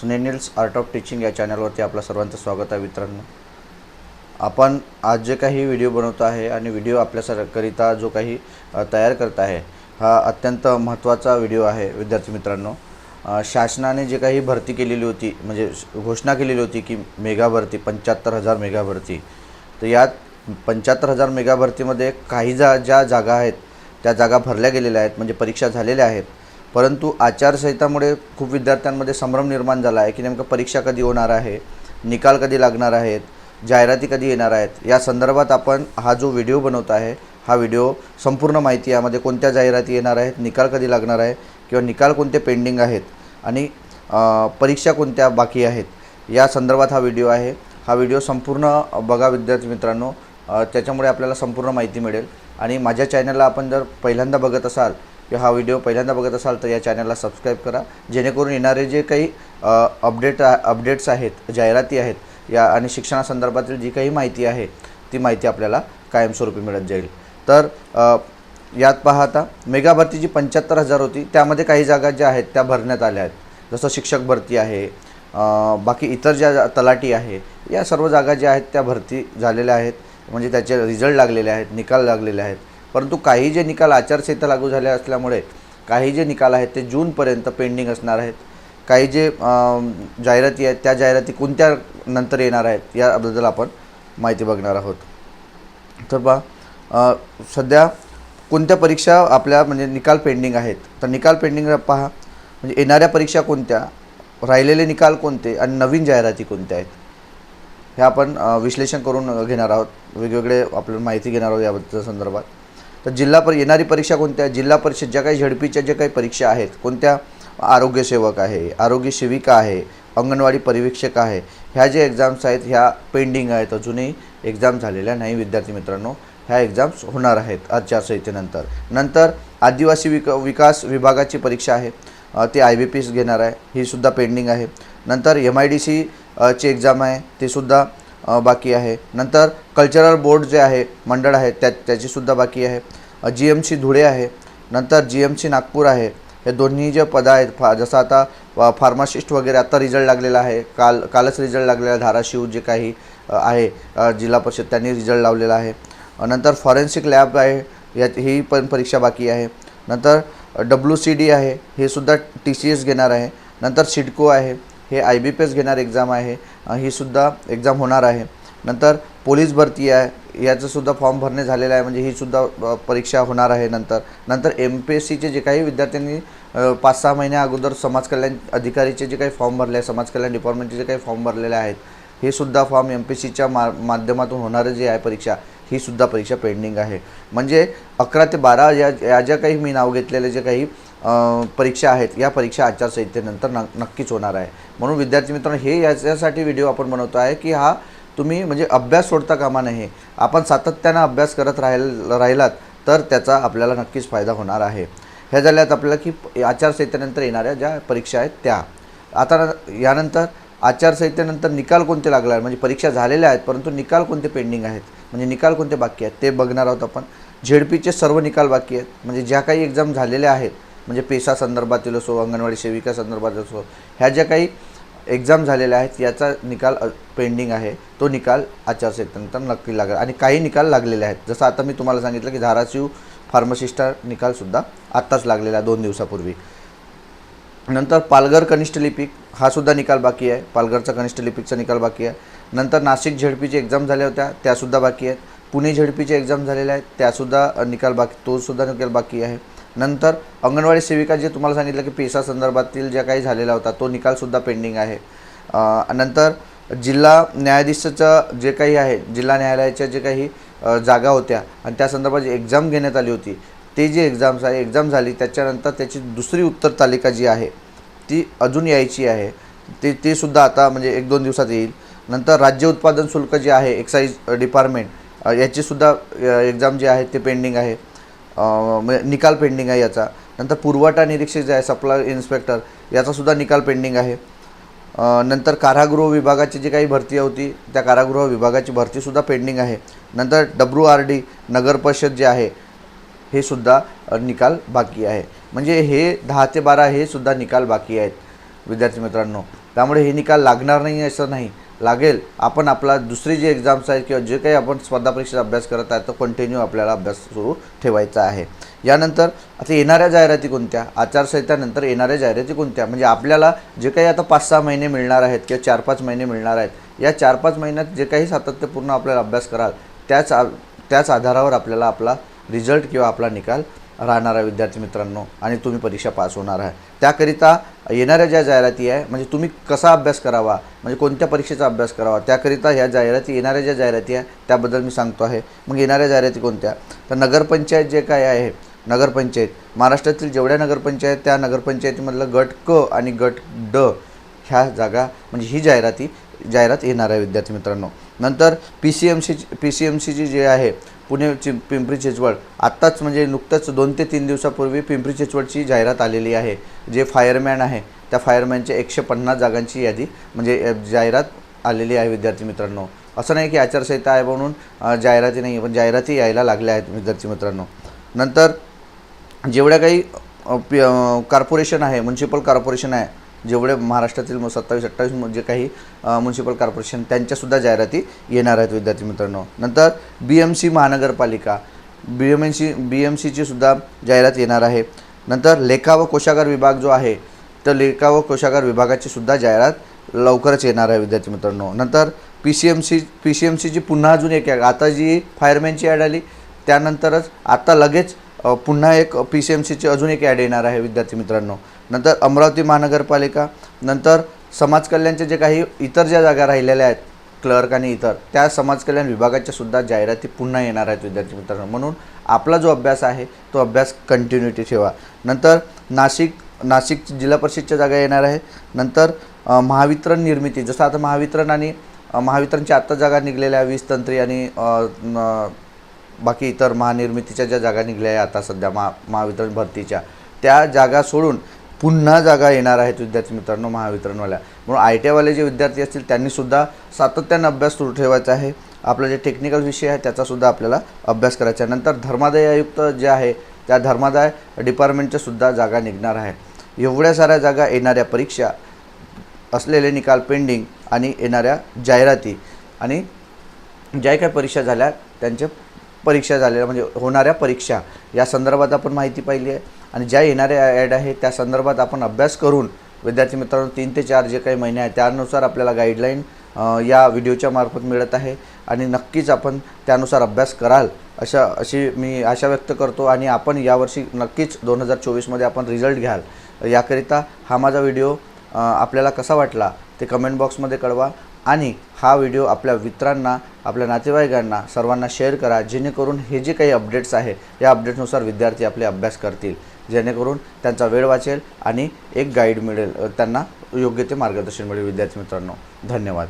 सुनेनिल्स art of teaching या चॅनलवरती आपलं सर्वांचं स्वागत आहे मित्रांनो. आपण आज जे काही व्हिडिओ बनवतो आहे आणि व्हिडिओ आपल्या सरकरिता जो काही तयार करत आहे हा अत्यंत महत्त्वाचा व्हिडिओ आहे विद्यार्थी मित्रांनो. शासनाने जे काही भरती केलेली होती म्हणजे घोषणा केलेली होती की मेगा भरती पंच्याहत्तर हजार मेगा भरती तर यात पंच्याहत्तर हजार मेगा भरतीमध्ये काही जा ज्या जागा आहेत त्या जागा भरल्या गेलेल्या आहेत म्हणजे परीक्षा झालेल्या आहेत परंतु आचारसंहितामुळे खूप विद्यार्थ्यांमध्ये संभ्रम निर्माण झाला आहे की नेमकं परीक्षा कधी होणार आहे निकाल कधी लागणार आहेत जाहिराती कधी येणार आहेत या संदर्भात आपण हा जो व्हिडिओ बनवत आहे हा व्हिडिओ संपूर्ण माहिती यामध्ये कोणत्या जाहिराती येणार आहेत निकाल कधी लागणार आहे किंवा निकाल कोणते पेंडिंग आहेत आणि परीक्षा कोणत्या बाकी आहेत या संदर्भात हा व्हिडिओ आहे. हा व्हिडिओ संपूर्ण बघा विद्यार्थी मित्रांनो त्याच्यामुळे आपल्याला संपूर्ण माहिती मिळेल. आणि माझ्या चॅनलला आपण जर पहिल्यांदा बघत असाल हा व्हिडिओ पहिल्यांदा बघत असाल तर या चॅनलला सबस्क्राईब करा. जेणेकरून येणारे जे काही अपडेट अपडेट्स आहेत जाहिराती आहेत या आणि शिक्षणासंदर्भातील जी काही माहिती आहे ती माहिती आपल्याला कायमस्वरूपी मिळत जाईल. तर यात पाहता मेगा भरती जी पंच्याहत्तर हजार होती. त्यामध्ये काही जागा ज्या आहेत त्या भरण्यात आल्या आहेत. जसं शिक्षक भरती आहे बाकी इतर ज्या तलाटी आहे या सर्व जागा ज्या आहेत त्या भरती झालेल्या आहेत. म्हणजे त्याचे रिझल्ट लागलेले आहेत निकाल लागलेले आहेत. परंतु काही जे निकाल आचारसंहिता लागू झाल्या असल्यामुळे काही जे निकाल आहेत ते जूनपर्यंत पेंडिंग असणार आहेत. काही जे जाहिराती आहेत त्या जाहिराती कोणत्या नंतर येणार आहेत याबद्दल आपण माहिती बघणार आहोत. तर बा सध्या कोणत्या परीक्षा आपल्या म्हणजे निकाल पेंडिंग आहेत? तर निकाल पेंडिंग पहा म्हणजे येणाऱ्या परीक्षा कोणत्या राहिलेले निकाल कोणते आणि नवीन जाहिराती कोणत्या आहेत? हे आपण विश्लेषण करून घेणार आहोत. वेगवेगळे आपल्याला माहिती घेणार आहोत याबद्दल संदर्भात. तर जिल्हा पर येणारी परीक्षा कोणत्या? जिल्हा परिषद ज्या काही झडपीच्या ज्या काही परीक्षा आहेत कोणत्या आरोग्यसेवक आहे आरोग्य सेविका आहे अंगणवाडी परिवीक्षक आहे ह्या जे एक्झाम्स आहेत ह्या पेंडिंग आहेत अजूनही एक्झाम झालेल्या नाही विद्यार्थी मित्रांनो. ह्या एक्झाम्स होणार आहेत आचारसंहितेनंतर नंतर आदिवासी विक विकास विभागाची परीक्षा आहे. ती ते आय बी पी एस घेणार आहे. ही सुद्धा पेंडिंग आहे. नंतर एम आय डी सी ची एक्झाम आहे. तीसुद्धा बाकी आहे. नंतर कल्चरल बोर्ड जे आहे मंडळ आहे त्या त्याचीसुद्धा बाकी आहे. जी एम सी धुळे आहे. नंतर जी एम सी नागपूर आहे. हे दोन्ही जे पदं आहेत फा जसं आता फार्मासिस्ट वगैरे आत्ता रिझल्ट लागलेला आहे. काल कालच रिझल्ट लागलेला आहे. धाराशिव जे काही आहे जिल्हा परिषद त्यांनी रिझल्ट लावलेला आहे. नंतर फॉरेन्सिक लॅब आहे. यात ही पण परीक्षा बाकी आहे. नंतर डब्ल्यू सी डी आहे. हे सुद्धा टी सी एस घेणार आहे. नंतर सिडको आहे. हे आय बी पी एस घेणार एक्झाम आहे. ही सुद्धा एक्झाम होणार आहे. नंतर पोलीस भरती आहे. याचंसुद्धा फॉर्म भरणे झालेलं आहे. म्हणजे ही सुद्धा परीक्षा होणार आहे नंतर. नंतर एम पी एस सीचे जे काही विद्यार्थ्यांनी पाच सहा महिन्या अगोदर समाज कल्याण अधिकारीचे जे काही फॉर्म भरले आहे समाज कल्याण डिपार्टमेंटचे जे काही फॉर्म भरलेले आहेत हे सुद्धा फॉर्म एम पी सीच्या मा माध्यमातून होणारं जे आहे परीक्षा ही सुद्धा परीक्षा पेंडिंग आहे. म्हणजे अकरा ते बारा या या ज्या काही मी नाव घेतलेले जे काही परीक्षा आहेत. या परीक्षा आचारसंहितेनंतर न नक्कीच होणार आहे. म्हणून विद्यार्थी मित्रांनो हे याच्यासाठी व्हिडिओ आपण बनवतो आहे की हा तुम्ही म्हणजे अभ्यास सोडता कामा नये. आपण सातत्यानं अभ्यास करत राहिल राहिलात तर त्याचा आपल्याला नक्कीच फायदा होणार आहे. ह्या झाल्यात आपल्याला की आचारसंहितेनंतर येणाऱ्या ज्या परीक्षा आहेत त्या. आता यानंतर आचारसंहितेनंतर निकाल कोणते लागले आहेत? म्हणजे परीक्षा झालेल्या आहेत परंतु निकाल कोणते पेंडिंग आहेत? म्हणजे निकाल कोणते बाकी आहेत? ते बघणार आहोत आपण. झेडपीचे सर्व निकाल बाकी आहेत. म्हणजे ज्या काही एक्झाम झालेल्या आहेत म्हणजे पेसा संदर्भातील असो अंगणवाडी सेविका संदर्भात असो ह्या ज्या काही एक्झाम झालेल्या आहेत याचा निकाल पेंडिंग आहे. तो निकाल आचारसंहितेनंतर नक्की लागेल. आणि काही निकाल लागलेले आहेत. जसं आता मी तुम्हाला सांगितलं की धाराशिव फार्मसिस्टा निकालसुद्धा आत्ताच लागलेला आहे दोन दिवसापूर्वी. नंतर पालघर कनिष्ठ लिपिक हा सुद्धा निकाल बाकी आहे. पालघरचा कनिष्ठ लिपिकचा निकाल बाकी आहे. नंतर नाशिक झेडपीची एक्झाम झाल्या होत्या त्यासुद्धा बाकी आहेत. पुणे झेडपीचे एक्झाम झालेल्या आहेत त्यासुद्धा निकाल बाकी तोसुद्धा निकाल बाकी आहे. नंतर अंगणवाडी सेविका जे तुम्हाला सांगितलं की पेसा संदर्भातील ज्या काही झालेला होता तो निकालसुद्धा पेंडिंग आहे. नंतर जिल्हा न्यायाधीशाचं जे काही आहे जिल्हा न्यायालयाच्या जे काही जागा होत्या आणि त्या संदर्भात जी एक्झाम घेण्यात आली होती ते जी एक्झाम्स आहे एक्झाम झाली त्याच्यानंतर त्याची दुसरी उत्तर तालिका जी आहे ती अजून यायची आहे. ते ते सुद्धा आता म्हणजे एक दोन दिवसात येईल. नंतर राज्य उत्पादन शुल्क जे आहे एक्साईज डिपार्टमेंट याचीसुद्धा एक्झाम जी आहे ते पेंडिंग आहे. म्हणजे निकाल पेंडिंग आहे याचा. नंतर पुरवठा निरीक्षक जे आहे सप्लाय इन्स्पेक्टर याचासुद्धा निकाल पेंडिंग आहे. नंतर कारागृह विभागाची जी काही भरती होती त्या कारागृह विभागाची भरतीसुद्धा पेंडिंग आहे. नंतर डब्ल्यू आर डी नगर परिषद जे आहे हे सुद्धा निकाल बाकी आहे. म्हणजे हे दहा ते बारा हे सुद्धा निकाल बाकी आहेत विद्यार्थी मित्रांनो. त्यामुळे हे निकाल लागणार नाही असं नाही. लागेल. आपण आपला दुसरी जी एक्झाम्स आहेत किंवा जे काही आपण स्पर्धा परीक्षेचा अभ्यास करत आहे तो कंटिन्यू आपल्याला अभ्यास सुरू ठेवायचा आहे. यानंतर आता येणाऱ्या जाहिराती कोणत्या? आचारसंहितानंतर येणाऱ्या जाहिराती कोणत्या? म्हणजे आपल्याला जे काही आता पाच सहा महिने मिळणार आहेत किंवा चार पाच महिने मिळणार आहेत या चार पाच महिन्यात जे काही सातत्यपूर्ण आपल्याला अभ्यास कराल त्याच आ त्याच आधारावर आपल्याला आपला रिझल्ट किंवा आपला निकाल राहणारा विद्यार्थी मित्रांनो आणि तुम्ही परीक्षा पास होणार आहे. त्याकरिता येणाऱ्या ज्या जाहिराती आहे म्हणजे तुम्ही कसा अभ्यास करावा म्हणजे कोणत्या परीक्षेचा अभ्यास करावा त्याकरिता ह्या जाहिराती येणाऱ्या ज्या जाहिराती आहे त्याबद्दल मी सांगतो आहे. मग येणाऱ्या जाहिराती कोणत्या? तर नगरपंचायत जे काय आहे नगरपंचायत महाराष्ट्रातील जेवढ्या नगरपंचायत त्या नगरपंचायतीमधलं गट क आणि गट ड ह्या जागा म्हणजे ही जाहिराती जाहिरात येणार आहे विद्यार्थी मित्रांनो. नंतर P C M C P C M सीची जे आहे पुणे चि पिंपरी चिंचवड. आत्ताच म्हणजे नुकतंच दोन ते तीन दिवसापूर्वी पिंपरी चिंचवडची जाहिरात आलेली आहे. जे फायरमॅन आहे त्या फायरमॅनच्या एकशे पन्नास जागांची यादी म्हणजे जाहिरात आलेली आहे विद्यार्थी मित्रांनो. असं नाही की आचारसंहिता आहे म्हणून जाहिराती नाही पण जाहिराती यायला लागल्या आहेत विद्यार्थी मित्रांनो. नंतर जेवढ्या काही पी कॉर्पोरेशन आहे म्युन्सिपल कॉर्पोरेशन आहे जेवढे महाराष्ट्रातील सत्तावीस अठ्ठावीस जे काही म्युन्सिपल कॉर्पोरेशन त्यांच्यासुद्धा जाहिराती येणार आहेत विद्यार्थी मित्रांनो. नंतर बी एम सी महानगरपालिका B M N C B M सीची सुद्धा जाहिरात येणार आहे. नंतर लेखा व कोशागार विभाग जो आहे तर लेखा व कोशागार विभागाची सुद्धा जाहिरात लवकरच येणार आहे विद्यार्थी मित्रांनो. नंतर P C M C P C M सीची पुन्हा अजून एक आहे. आता जी फायरमॅनची ॲड आली त्यानंतरच आता लगेच पुन्हा एक पी सी एम सीची अजून एक ॲड येणार आहे विद्यार्थी मित्रांनो. नंतर अमरावती महानगरपालिका नंतर समाज कल्याणच्या जे काही इतर ज्या जागा राहिलेल्या आहेत क्लर्क आणि इतर त्या समाज कल्याण विभागाच्या सुद्धा जाहिराती पुन्हा येणार आहेत विद्यार्थी मित्रांनो. म्हणून आपला जो अभ्यास आहे तो अभ्यास कंटिन्युटी ठेवा. नंतर नाशिक नाशिक जिल्हा परिषदच्या जागा येणार आहे. नंतर महावितरण निर्मिती जसं आता महावितरण आणि महावितरणच्या आत्ता जागा निघलेल्या वीज तंत्री आणि बाकी इतर महानिर्मितीच्या ज्या जागा निघल्या आहे आता सध्या महा महावितरण भरतीच्या त्या जागा सोडून पुन्हा जागा येणार आहेत विद्यार्थी मित्रांनो महावितरणवाल्या. म्हणून आय टी आयवाले जे विद्यार्थी असतील त्यांनीसुद्धा सातत्यानं अभ्यास सुरू ठेवायचा आहे. आपला जे टेक्निकल विषय आहे त्याचासुद्धा आपल्याला अभ्यास करायचा आहे. नंतर धर्मादाय आयुक्त जे आहे त्या धर्मादाय डिपार्टमेंटच्यासुद्धा जागा निघणार आहे. एवढ्या साऱ्या जागा येणाऱ्या परीक्षा असलेले निकाल पेंडिंग आणि येणाऱ्या जाहिराती आणि ज्या काही परीक्षा झाल्या त्यांचे परीक्षा झालेल्या म्हणजे होणाऱ्या परीक्षा या संदर्भात आपण माहिती पाहिली आहे. आणि ज्या येणाऱ्या ॲड आहे त्या संदर्भात आपण अभ्यास करून विद्यार्थी मित्रांनो तीन ते चार जे काही महिने आहेत त्यानुसार आपल्याला गाईडलाईन या व्हिडिओच्या मार्फत मिळत आहे. आणि नक्कीच आपण त्यानुसार अभ्यास कराल अशा अशी मी आशा व्यक्त करतो. आणि आपण यावर्षी नक्कीच दोन हजार चोवीसमध्ये आपण रिझल्ट घ्याल. याकरिता हा माझा व्हिडिओ आपल्याला कसा वाटला ते कमेंट बॉक्समध्ये कळवा. आणि हा व्हिडिओ आपल्या मित्रांना आपल्या नातेवाईकांना सर्वांना शेअर करा जेणेकरून हे जे काही अपडेट्स आहे या अपडेट्सनुसार विद्यार्थी आपले अभ्यास करतील. जेणेकरून त्यांचा वेळ वाचेल आणि एक गाईड मिळेल. त्यांना योग्य ते मार्गदर्शन मिळेल. विद्यार्थी मित्रांनो धन्यवाद.